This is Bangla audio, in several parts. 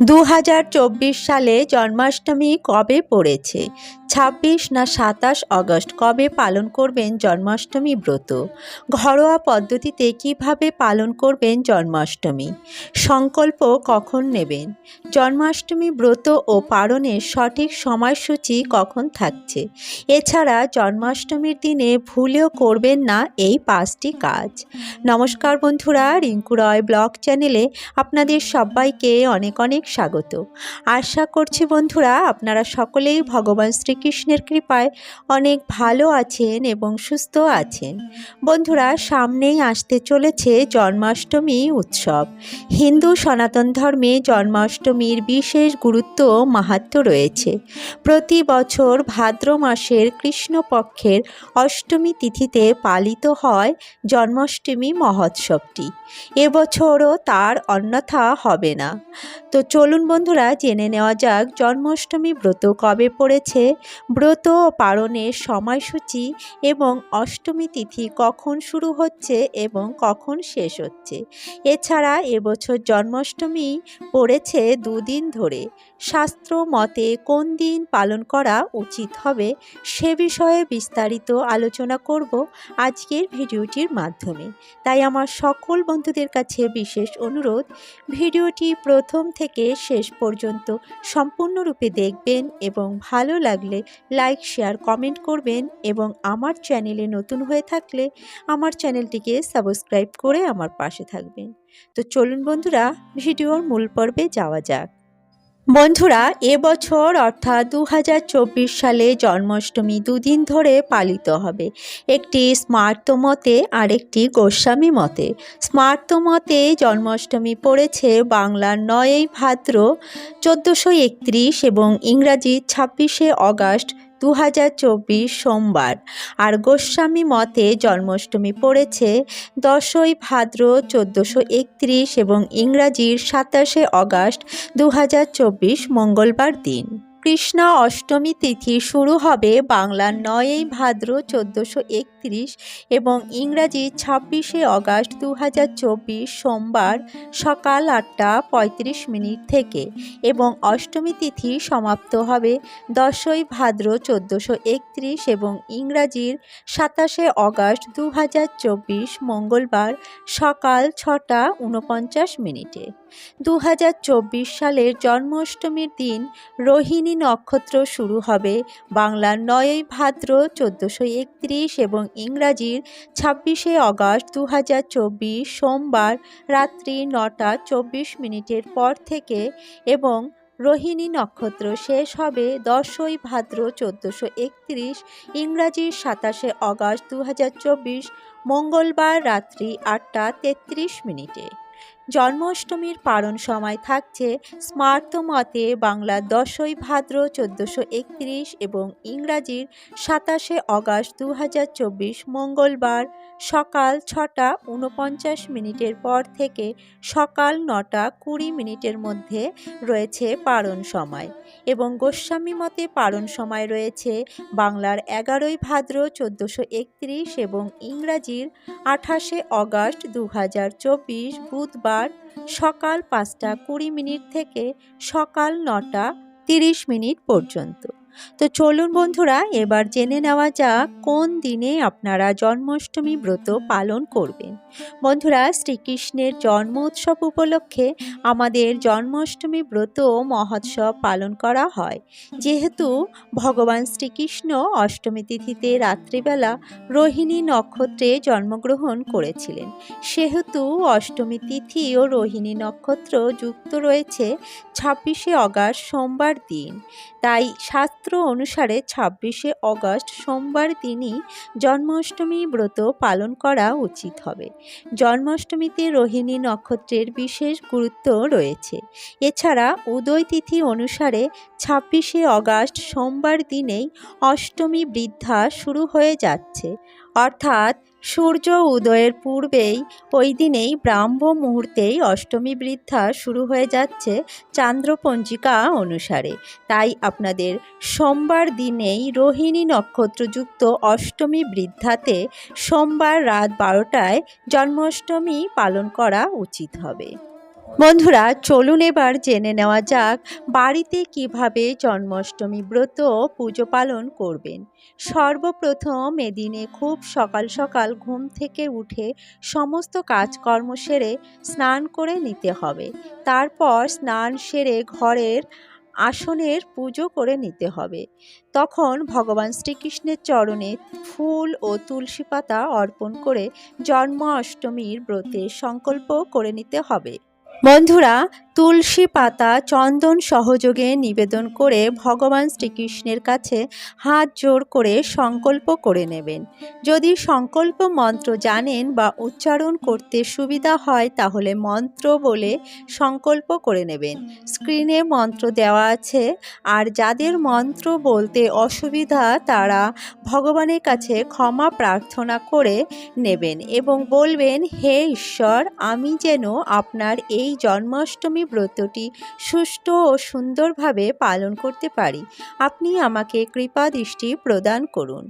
দু হাজার চব্বিশ সালে জন্মাষ্টমী কবে পড়েছে? ছাব্বিশ না সাতাশ আগস্ট কবে পালন করবেন জন্মাষ্টমী ব্রত? ঘরোয়া পদ্ধতিতে কীভাবে পালন করবেন জন্মাষ্টমী? সংকল্প কখন নেবেন? জন্মাষ্টমী ব্রত ও পালনের সঠিক সময়সূচি কখন থাকছে? এছাড়া জন্মাষ্টমীর দিনে ভুলেও করবেন না এই পাঁচটি কাজ। নমস্কার বন্ধুরা, রিঙ্কু রয় ব্লগ চ্যানেলে আপনাদের সবাইকে অনেক অনেক স্বাগত। আশা করছি বন্ধুরা, আপনারা সকলেই ভগবান শ্রীকৃষ্ণের কৃপায় অনেক ভালো আছেন এবং সুস্থ আছেন। বন্ধুরা, সামনেই আসতে চলেছে জন্মাষ্টমী উৎসব। হিন্দু সনাতন ধর্মে জন্মাষ্টমীর বিশেষ গুরুত্ব মাহাত্ম রয়েছে। প্রতি বছর ভাদ্র মাসের কৃষ্ণপক্ষের অষ্টমী তিথিতে পালিত হয় জন্মাষ্টমী মহোৎসবটি। এবছরও তার অন্যথা হবে না। তো চলুন বন্ধুরা, জেনে নেওয়া যাক জন্মাষ্টমী ব্রত কবে পড়েছে ব্রত পালনের সময়সূচি এবং অষ্টমী তিথি কখন শুরু হচ্ছে এবং কখন শেষ হচ্ছে। এছাড়া এবছর জন্মাষ্টমী পড়েছে দুদিন ধরে। শাস্ত্র মতে কোন দিন পালন করা উচিত হবে সে বিষয়ে বিস্তারিত আলোচনা করব আজকের ভিডিওটির মাধ্যমে। তাই আমার সকল বন্ধুদের কাছে বিশেষ অনুরোধ, ভিডিওটি প্রথম থেকে শেষ পর্যন্ত সম্পূর্ণরূপে দেখবেন এবং ভালো লাগলে লাইক, শেয়ার, কমেন্ট করবেন এবং আমার চ্যানেলে নতুন হয়ে থাকলে আমার চ্যানেলটিকে সাবস্ক্রাইব করে আমার পাশে থাকবেন। তো চলুন বন্ধুরা, ভিডিওর মূল পর্বে যাওয়া যাক। বন্ধুরা এবছর অর্থাৎ দু হাজার চব্বিশ সালে জন্মাষ্টমী দুদিন ধরে পালিত হবে। একটি স্মার্ত মতে আর একটি গোস্বামী মতে। স্মার্ত মতে জন্মাষ্টমী পড়েছে বাংলার নয়ই ভাদ্র, চোদ্দোশো একত্রিশ এবং ইংরাজি ছাব্বিশে অগাস্ট দু হাজার চব্বিশ সোমবার। আর গোস্বামী মতে জন্মাষ্টমী পড়েছে দশই ভাদ্র চোদ্দোশো একত্রিশ এবং ইংরাজির সাতাশে অগাস্ট দু হাজার চব্বিশ মঙ্গলবার দিন। কৃষ্ণা অষ্টমী তিথি শুরু হবে বাংলার নয়ই ভাদ্র চোদ্দোশো একত্রিশ এবং ইংরাজি ছাব্বিশে অগাস্ট দু হাজার চব্বিশ সোমবার সকাল আটটা পঁয়ত্রিশ মিনিট থেকে এবং অষ্টমী তিথি সমাপ্ত হবে দশই ভাদ্র চোদ্দোশো একত্রিশ এবং ইংরাজির সাতাশে অগাস্ট দু হাজার চব্বিশ মঙ্গলবার সকাল ছটা উনপঞ্চাশ মিনিটে। দু হাজার চব্বিশ সালের জন্মাষ্টমীর দিন রোহিণী নক্ষত্র শুরু হবে। বাংলার নয়ই ভাদ্র, চোদ্দোশো একত্রিশ এবং ইংরাজির ছাব্বিশে অগাস্ট দু সোমবার রাত্রি নটা চব্বিশ মিনিটের পর থেকে এবং রোহিণী নক্ষত্র শেষ হবে দশই ভাদ্র, চোদ্দোশো একত্রিশ ইংরাজির সাতাশে অগাস্ট দু মঙ্গলবার রাত্রি আটটা তেত্রিশ মিনিটে। জন্মাষ্টমীর পালন সময় থাকছে স্মার্ত মতে বাংলার দশই ভাদ্র চোদ্দোশো একত্রিশ এবং ইংরাজির সাতাশে অগাস্ট দু হাজার চব্বিশ মঙ্গলবার সকাল ছটা উনপঞ্চাশ মিনিটের পর থেকে সকাল নটা কুড়ি মিনিটের মধ্যে রয়েছে পালন সময় এবং গোস্বামী মতে পালন সময় রয়েছে বাংলার এগারোই ভাদ্র চোদ্দোশো একত্রিশ এবং ইংরাজির আঠাশে অগাস্ট দু হাজার চব্বিশ বুধবার সকাল পাঁচটা কুড়ি মিনিট থেকে সকাল নটা তিরিশ মিনিট পর্যন্ত। তো চলুন বন্ধুরা, এবার জেনে নেওয়া যাক কোন দিনে আপনারা জন্মাষ্টমী ব্রত পালন করবেন। বন্ধুরা, শ্রীকৃষ্ণের জন্ম উৎসব উপলক্ষে আমাদের জন্মাষ্টমী ব্রত মহোৎসব পালন করা হয়। যেহেতু ভগবান শ্রীকৃষ্ণ অষ্টমী তিথিতে রাত্রিবেলা রোহিণী নক্ষত্রে জন্মগ্রহণ করেছিলেন। সেহেতু অষ্টমী তিথি ও রোহিণী নক্ষত্র যুক্ত রয়েছে ছাব্বিশে অগাস্ট সোমবার দিন। তাই শাস্ত্র অনুসারে ছাব্বিশে অগস্ট সোমবার দিনই জন্মাষ্টমী ব্রত পালন করা উচিত হবে। জন্মাষ্টমীতে রোহিণী নক্ষত্রের বিশেষ গুরুত্ব রয়েছে। এছাড়া উদয় তিথি অনুসারে ছাব্বিশে অগস্ট সোমবার দিনেই অষ্টমী বৃদ্ধা শুরু হয়ে যাচ্ছে। অর্থাৎ সূর্য উদয়ের পূর্বেই, ওই দিনেই ব্রাহ্ম মুহূর্তেই অষ্টমী বৃদ্ধা শুরু হয়ে যাচ্ছে চান্দ্রপঞ্জিকা অনুসারে। তাই আপনাদের সোমবার দিনেই রোহিণী নক্ষত্রযুক্ত অষ্টমী বৃদ্ধাতে সোমবার রাত বারোটায় জন্মাষ্টমী পালন করা উচিত হবে। বন্ধুরা, চলুন এবার জেনে নেওয়া যাক বাড়িতে কীভাবে জন্মাষ্টমী ব্রত পুজো পালন করবেন। সর্বপ্রথম এদিনে খুব সকাল সকাল ঘুম থেকে উঠে সমস্ত কাজকর্ম সেরে স্নান করে নিতে হবে। তারপর স্নান সেরে ঘরের আসনের পুজো করে নিতে হবে। তখন ভগবান শ্রীকৃষ্ণের চরণে ফুল ও তুলসী পাতা অর্পণ করে জন্মাষ্টমীর ব্রতের সংকল্প করে নিতে হবে। বন্ধুরা তুলসী পাতা চন্দন সহযোগে নিবেদন করে ভগবান শ্রীকৃষ্ণের কাছে হাত জোর করে সংকল্প করে নেবেন। যদি সংকল্প মন্ত্র জানেন বা উচ্চারণ করতে সুবিধা হয় তাহলে মন্ত্র বলে সংকল্প করে নেবেন। স্ক্রিনে মন্ত্র দেওয়া আছে, আর যাদের মন্ত্র বলতে অসুবিধা তারা ভগবানের কাছে ক্ষমা প্রার্থনা করে নেবেন এবং বলবেন, হে ঈশ্বর, আমি যেন আপনার এই জন্মাষ্টমী ব্রতটি সুষ্ঠু ও সুন্দরভাবে পালন করতে পারি। আপনি আমাকে কৃপা দৃষ্টি প্রদান করুন।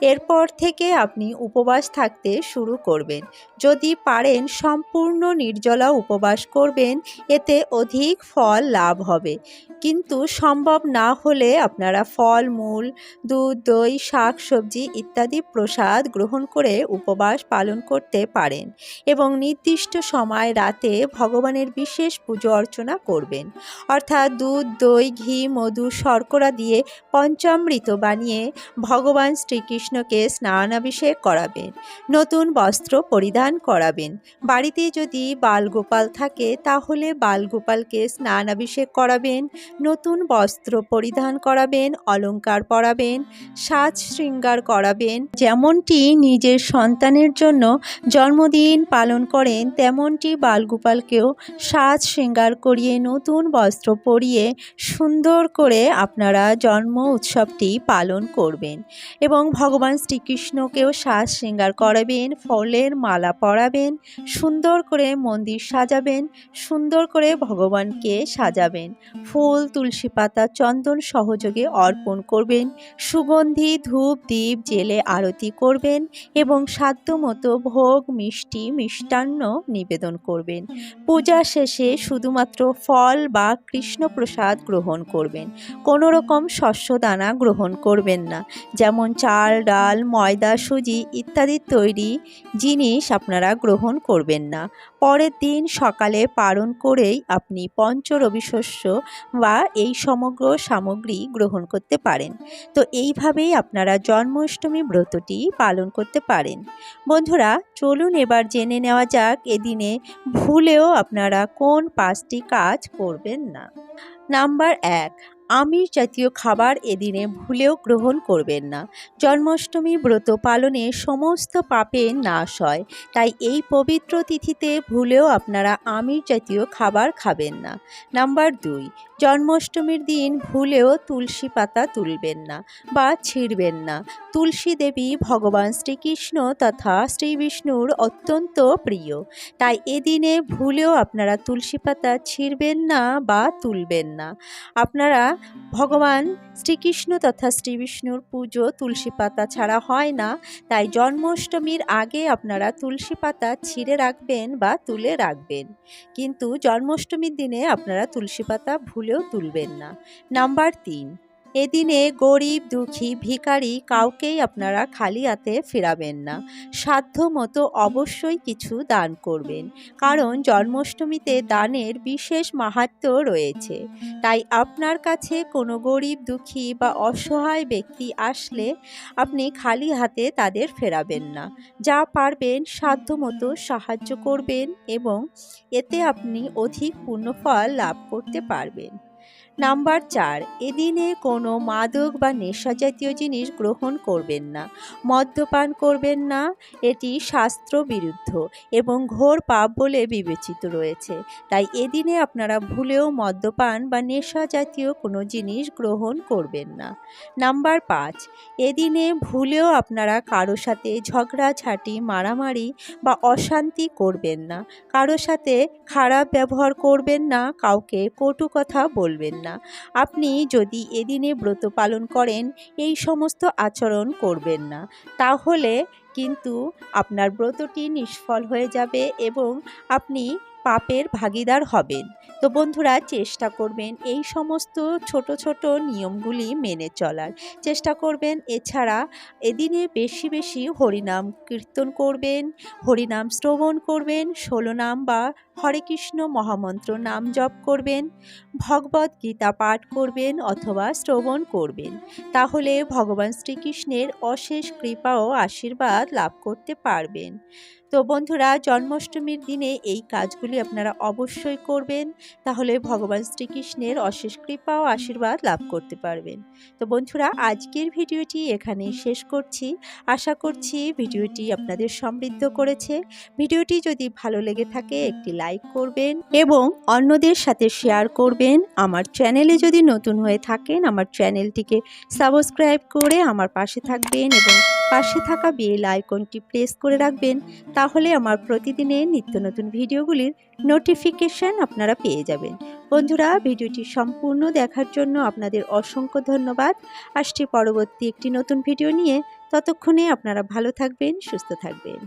এরপর থেকে আপনি উপবাস থাকতে শুরু করবেন। যদি পারেন সম্পূর্ণ নির্জলা উপবাস করবেন, এতে অধিক ফল লাভ হবে। কিন্তু সম্ভব না হলে আপনারা ফল, মূল, দুধ, দই, শাক, সবজি ইত্যাদি প্রসাদ গ্রহণ করে উপবাস পালন করতে পারেন এবং নির্দিষ্ট সময় রাতে ভগবানের বিশেষ পুজো অর্চনা করবেন। অর্থাৎ দুধ, দই, ঘি, মধু, শর্করা দিয়ে পঞ্চামৃত বানিয়ে ভগবান শ্রীকৃষ্ণকে স্নানাভিষেক করাবেন। নতুন বস্ত্র পরিধান করাবেন। বাড়িতে যদি বালগোপাল থাকে, তাহলে বালগোপালকে স্নানাভিষেক করাবেন। নতুন বস্ত্র পরিধান করাবেন, অলংকার পরাবেন, সাজ শৃঙ্গার করাবেন। যেমনটি নিজের সন্তানের জন্য জন্মদিন পালন করেন, তেমনটি বালগোপালকেও সাজ শৃঙ্গার করিয়ে, নতুন বস্ত্র পরিয়ে, সুন্দর করে আপনারা জন্ম উৎসবটি পালন করবেন এবং ভগবান শ্রীকৃষ্ণকেও সাজ শৃঙ্গার করাবেন, ফলের মালা পরাবেন, সুন্দর করে মন্দির সাজাবেন, সুন্দর করে ভগবানকে সাজাবেন। ফুল, তুলসী পাতা, চন্দন সহযোগে অর্পণ করবেন, সুগন্ধি, ধূপ দ্বীপ জেলে আরতি করবেন এবং সাধ্যমতো ভোগ, মিষ্টি, মিষ্টান্ন নিবেদন করবেন। পূজা শেষে শুধুমাত্র ফল বা কৃষ্ণপ্রসাদ গ্রহণ করবেন। কোনো রকম শস্য দানা গ্রহণ করবেন না। যেমন চাল, ডাল, ময়দা, সুজি ইত্যাদি তৈরি জিনিস আপনারা গ্রহণ করবেন না। পরের দিন সকালে পালন করেই আপনি পঞ্চরবি শস্য বা এই সমগ্র সামগ্রী গ্রহণ করতে পারেন। তো এইভাবেই আপনারা জন্মাষ্টমী ব্রতটি পালন করতে পারেন। বন্ধুরা, চলুন এবার জেনে নেওয়া যাক এদিনে ভুলেও আপনারা কোন পাঁচটি কাজ করবেন না। নাম্বার এক আমির জাতীয় খাবার এদিনে ভুলেও গ্রহণ করবেন না। জন্মাষ্টমী ব্রত পালনে সমস্ত পাপের নাশ হয়, তাই এই পবিত্র তিথিতে ভুলেও আপনারা আমির জাতীয় খাবার খাবেন না। নাম্বার দুই জন্মাষ্টমীর দিন ভুলেও তুলসী পাতা তুলবেন না বা ছিঁড়বেন না। তুলসী দেবী ভগবান শ্রীকৃষ্ণ তথা শ্রী বিষ্ণুর অত্যন্ত প্রিয়। তাই এদিনে ভুলেও আপনারা তুলসী পাতা ছিঁড়বেন না বা তুলবেন না। আপনারা ভগবান শ্রীকৃষ্ণ তথা শ্রী বিষ্ণুর পুজো তুলসী পাতা ছাড়া হয় না। তাই জন্মাষ্টমীর আগে আপনারা তুলসী পাতা ছিঁড়ে রাখবেন বা তুলে রাখবেন। কিন্তু জন্মাষ্টমীর দিনে আপনারা তুলসী পাতা ভুলেও তুলবেন না। নাম্বার তিন এদিনে গরিব, দুঃখী, ভিখারি কাউকেই আপনারা খালি হাতে ফেরাবেন না। সাধ্য মতো অবশ্যই কিছু দান করবেন, কারণ জন্মাষ্টমীতে দানের বিশেষ মাহাত্ম রয়েছে। তাই আপনার কাছে কোনো গরিব, দুঃখী বা অসহায় ব্যক্তি আসলে আপনি খালি হাতে তাদের ফেরাবেন না। যা পারবেন সাধ্য মতো সাহায্য করবেন এবং এতে আপনি অধিক পুণ্যফল লাভ করতে পারবেন। নাম্বার চার, এদিনে কোনো মাদক বা নেশা জাতীয় জিনিস গ্রহণ করবেন না, মদ্যপান করবেন না, এটি শাস্ত্র বিরুদ্ধ এবং ঘোর পাপ বলে বিবেচিত রয়েছে। তাই এদিনে আপনারা ভুলেও মদ্যপান বা নেশা জাতীয় কোনো জিনিস গ্রহণ করবেন না। নাম্বার পাঁচ, এদিনে ভুলেও আপনারা কারও সাথে ঝগড়াঝাঁটি মারামারি বা অশান্তি করবেন না, কারও সাথে খারাপ ব্যবহার করবেন না, কাউকে কটু কথা বলবেন না। আপনি যদি এদিনে ব্রত পালন করেন, এই সমস্ত আচরণ করবেন না। তাহলে কিন্তু আপনার ব্রতটি নিষ্ফল হয়ে যাবে এবং আপনি পাপের ভাগিদার হবেন। তো বন্ধুরা, চেষ্টা করবেন এই সমস্ত ছোট ছোট নিয়মগুলি মেনে চলার। চেষ্টা করবেন, এছাড়া এদিনে বেশি বেশি হরিনাম কীর্তন করবেন, হরিনাম শ্রবণ করবেন, ষোলো নাম বা হরে কৃষ্ণ মহামন্ত্র নাম জপ করবেন, ভগবত গীতা পাঠ করবেন অথবা শ্রবণ করবেন। তাহলে ভগবান শ্রীকৃষ্ণের অশেষ কৃপা ও আশীর্বাদ লাভ করতে পারবেন। তো বন্ধুরা, জন্মাষ্টমীর দিনে এই কাজগুলি আপনারা অবশ্যই করবেন, তাহলে ভগবান শ্রীকৃষ্ণের অশেষ কৃপা ও আশীর্বাদ লাভ করতে পারবেন। তো বন্ধুরা, আজকের ভিডিওটি এখানেই শেষ করছি। আশা করছি ভিডিওটি আপনাদের সমৃদ্ধ করেছে। ভিডিওটি যদি ভালো লেগে থাকে, একটি লাইক করবেন এবং অন্যদের সাথে শেয়ার করবেন। আমার চ্যানেলে যদি নতুন হয়ে থাকেন, আমার চ্যানেলটিকে সাবস্ক্রাইব করে আমার পাশে থাকবেন এবং পাশে থাকা বেল আইকনটি প্রেস করে রাখবেন। তাহলে আমার প্রতিদিনের নিত্য নতুন ভিডিওগুলির নোটিফিকেশান আপনারা পেয়ে যাবেন। বন্ধুরা, ভিডিওটি সম্পূর্ণ দেখার জন্য আপনাদের অসংখ্য ধন্যবাদ। আসছি পরবর্তী একটি নতুন ভিডিও নিয়ে। ততক্ষণে আপনারা ভালো থাকবেন, সুস্থ থাকবেন।